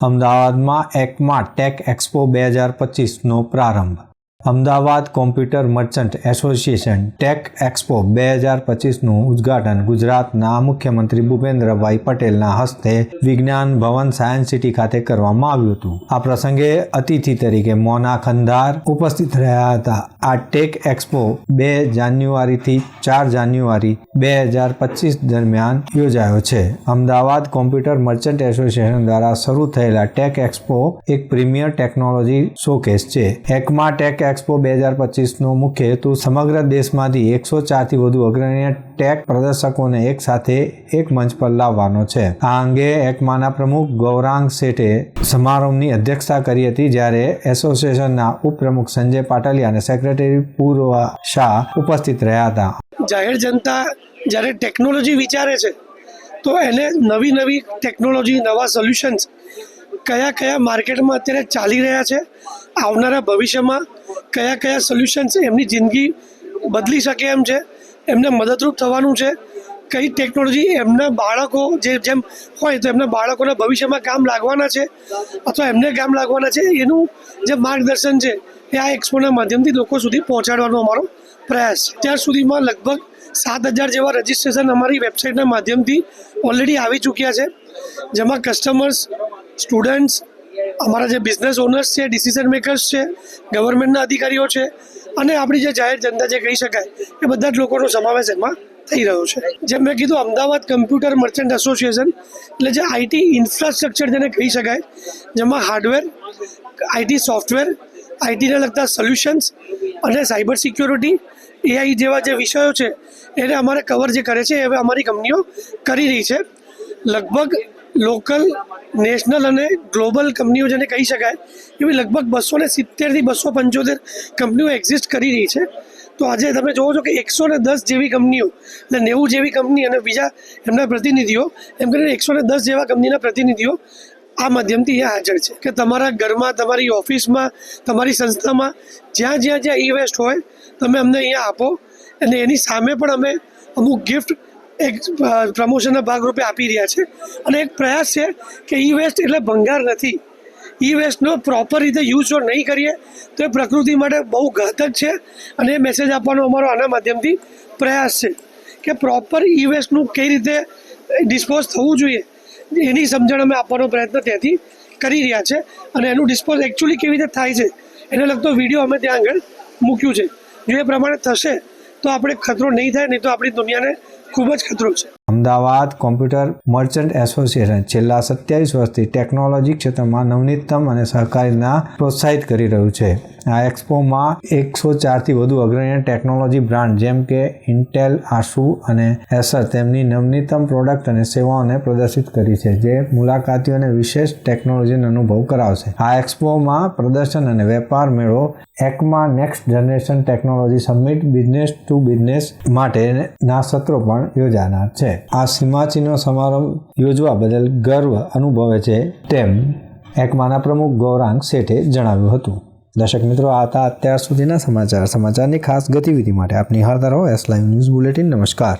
અમદાવાદમાં એકમાં tech expo બે હજાર પચીસનો પ્રારંભ. Ahmedabad computer merchant association tech expo બે હજાર પચીસનું ઉદ્ઘાટન ગુજરાતના મુખ્યમંત્રી ભૂપેન્દ્રભાઈ પટેલના હસ્તે વિજ્ઞાન ભવન સાયન્સ સિટી ખાતે કરવામાં આવ્યું હતું. આ પ્રસંગે અતિથિ તરીકે મોના ખંધાર ઉપસ્થિત રહ્યા હતા. આ ટેક એક્સપો બે જાન્યુઆરીથી ચાર જાન્યુઆરી બે હજાર પચીસ દરમિયાન યોજાયો છે. અમદાવાદ કોમ્પ્યુટર મર્ચન્ટ એસોસિએશન દ્વારા શરૂ થયેલા ટેક એક્સપો એક પ્રીમિયર ટેકનોલોજી શોકેસ છે. એકમાં ટેક એક્સપો બે હજાર પચીસનો મુખ્ય હેતુ સમગ્ર દેશમાંથી એકસો ચારથી વધુ અગ્રણી ટેક પ્રદર્શકોને એક સાથે એક મંચ પર લાવવાનો છે. આ અંગે એકમાના પ્રમુખ ગૌરાંગ શેઠે સમારોહની અધ્યક્ષતા કરી હતી, જ્યારે એસોસિએશનના ઉપપ્રમુખ સંજય પાટલિયા અને સેક્રેટરી પૂર્વ શાહ ઉપસ્થિત રહ્યા હતા. જાહેર જનતા જ્યારે ટેકનોલોજી વિચારે છે, તો એને નવી નવી ટેકનોલોજી, નવા સોલ્યુશન્સ કયા કયા માર્કેટમાં અત્યારે ચાલી રહ્યા છે, આવનારા ભવિષ્યમાં કયા કયા સોલ્યુશન્સ એમની જિંદગી બદલી શકે એમ છે, એમને મદદરૂપ થવાનું છે, કઈ ટેકનોલોજી એમના બાળકો જે જેમ હોય તો એમના બાળકોના ભવિષ્યમાં કામ લાગવાના છે અથવા એમને કામ લાગવાના છે, એનું જે માર્ગદર્શન છે એ આ એક્સપોના માધ્યમથી લોકો સુધી પહોંચાડવાનો અમારો પ્રયાસ છે. ત્યાર સુધીમાં લગભગ સાત હજાર જેવા રજિસ્ટ્રેશન અમારી વેબસાઇટના માધ્યમથી ઓલરેડી આવી ચૂક્યા છે, જેમાં કસ્ટમર્સ સ્ટુડન્ટ્સ, અમારા જે બિઝનેસ ઓનર્સ છે ડિસિઝન મેકર્સ છે ગવર્મેન્ટના અધિકારીઓ છે અને આપણી જે જાહેર જનતા જે કહી શકાય એ બધા જ લોકોનો સમાવેશ એમાં થઈ રહ્યો છે. જેમ મેં કીધું, અમદાવાદ કમ્પ્યુટર મર્ચન્ટ એસોસિએશન એટલે જે આઈટી ઇન્ફ્રાસ્ટ્રક્ચર જેને કહી શકાય, જેમાં હાર્ડવેર આઈટી સોફ્ટવેર આઈટીને લગતા સોલ્યુશન્સ અને સાયબર સિક્યોરિટી એઆઈ જેવા જે વિષયો છે, એને અમારે કવર જે કરે છે, એ હવે અમારી કંપનીઓ કરી રહી છે. લગભગ લોકલ નેશનલ અને ગ્લોબલ કંપનીઓ જેને કહી શકાય, એવી લગભગ બસો ને સિત્તેરથી બસો પંચોતેર કંપનીઓ એક્ઝિસ્ટ કરી રહી છે. તો આજે તમે જોવો છો કે એકસો ને દસ જેવી કંપનીઓ એટલે નેવું જેવી કંપની અને બીજા એમના પ્રતિનિધિઓ, એમ કરીને એકસો ને દસ જેવા કંપનીના પ્રતિનિધિઓ આ માધ્યમથી અહીંયા હાજર છે કે તમારા ઘરમાં, તમારી ઓફિસમાં, તમારી સંસ્થામાં જ્યાં જ્યાં જ્યાં ઈ વેસ્ટ હોય, તમે અમને અહીંયા આપો. અને એની સામે પણ અમે અમુક ગિફ્ટ એક પ્રમોશનના ભાગરૂપે આપી રહ્યા છે. અને એક પ્રયાસ છે કે ઈ વેસ્ટ એટલે ભંગાર નથી. ઈ વેસ્ટનો પ્રોપર રીતે યુઝ જો નહીં કરીએ, તો એ પ્રકૃતિ માટે બહુ ઘાતક છે. અને એ મેસેજ આપવાનો અમારો આના માધ્યમથી પ્રયાસ છે કે પ્રોપર ઈ વેસ્ટનું કઈ રીતે ડિસ્પોઝ થવું જોઈએ, એની સમજણ અમે આપવાનો પ્રયત્ન ત્યાંથી કરી રહ્યા છે. અને એનું ડિસ્પોઝ એકચ્યુઅલી કેવી રીતે થાય છે, એને લગતો વીડિયો અમે ત્યાં આગળ મૂક્યું છે. જો એ પ્રમાણે થશે, તો આપણે ખતરો નહીં થાય, નહીં તો આપણી દુનિયાને ખૂબ જ ખતરો છે. અમદાવાદ કોમ્પ્યુટર મર્ચન્ટ એસોસિએશન છેલ્લા સત્યાવીસ વર્ષથી ટેકનોલોજી ક્ષેત્રમાં નવનીતમ અને સહકારીના પ્રોત્સાહિત કરી રહ્યું છે. આ એક્સપોમાં એકસો ચારથી વધુ અગ્રણી ટેકનોલોજી બ્રાન્ડ જેમ કે ઇન્ટેલ આસુ અને એસર તેમની નવનીતમ પ્રોડક્ટ અને સેવાઓને પ્રદર્શિત કરી છે, જે મુલાકાતીઓને વિશેષ ટેકનોલોજીનો અનુભવ કરાવશે. આ એક્સપોમાં પ્રદર્શન અને વેપાર મેળો એકમાં next generation technology summit business to business માટેના સત્રો પણ યોજાનાર છે. આ સીમાચીનો સમારંભ યોજવા બદલ ગર્વ અનુભવે છે તેમ એકમાના પ્રમુખ ગૌરાંગ શેઠે જણાવ્યું હતું. દર્શક મિત્રો, આ હતા અત્યાર સુધીના સમાચાર. સમાચારની ખાસ ગતિવિધિ માટે આપની નિહાળતા રહો એસ લાઈવ ન્યૂઝ બુલેટિન. નમસ્કાર.